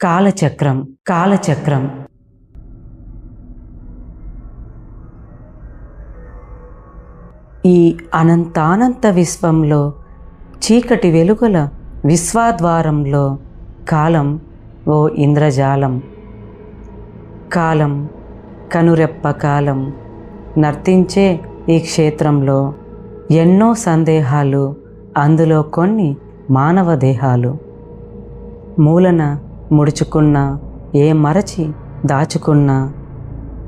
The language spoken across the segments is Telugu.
కాలచక్రం కాలచక్రం. ఈ అనంతానంత విశ్వంలో చీకటి వెలుగుల విశ్వాద్వారంలో కాలం ఓ ఇంద్రజాలం. కాలం కనురెప్ప కాలం నర్తించే ఈ క్షేత్రంలో ఎన్నో సందేహాలు అందులో కొన్ని మానవ దేహాలు. మూలన ముడుచుకున్న ఏ మరచి దాచుకున్న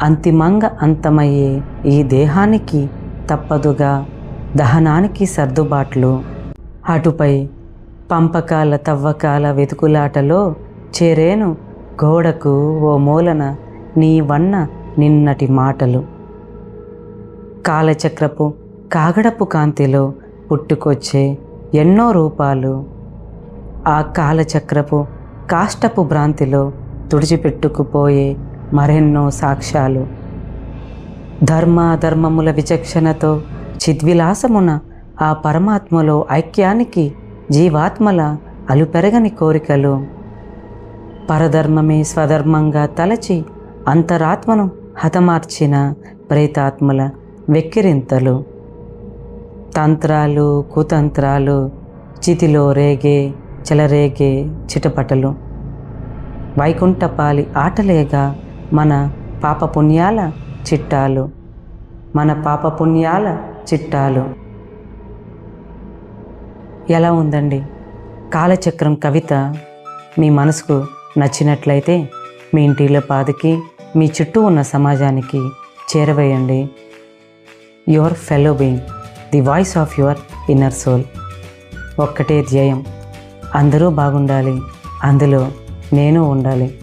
అంతిమంగా అంతమయ్యే ఈ దేహానికి తప్పదుగా దహనానికి సర్దుబాట్లు. అటుపై పంపకాల తవ్వకాల వెతుకులాటలో చేరేను గోడకు ఓ మూలన నీ వన్న నిన్నటి మాటలు. కాలచక్రపు కాగడపు కాంతిలో పుట్టుకొచ్చే ఎన్నో రూపాలు. ఆ కాలచక్రపు కాష్టపు భ్రాంతిలో తుడిచిపెట్టుకుపోయే మరెన్నో సాక్ష్యాలు. ధర్మాధర్మముల విచక్షణతో చిద్విలాసమున ఆ పరమాత్మలో ఐక్యానికి జీవాత్మల అలుపెరగని కోరికలు. పరధర్మమే స్వధర్మంగా తలచి అంతరాత్మను హతమార్చిన ప్రేతాత్మల వెక్కిరింతలు. తంత్రాలు కుతంత్రాలు చితిలో రేగే చెలరేగే చిటపటలు. వైకుంఠపాలి ఆటలేగా మన పాపపుణ్యాల చిట్టాలు. మన పాపపుణ్యాల చిట్టాలు. ఎలా ఉందండి? కాలచక్రం కవిత మీ మనసుకు నచ్చినట్లయితే మీ ఇంటిలో పాదికి మీ చుట్టూ ఉన్న సమాజానికి చేరవేయండి. Your fellow being the voice of your inner soul ఒక్కటే ధ్యేయం. అందరూ బాగుండాలి. అందులో నేను ఉండాలి.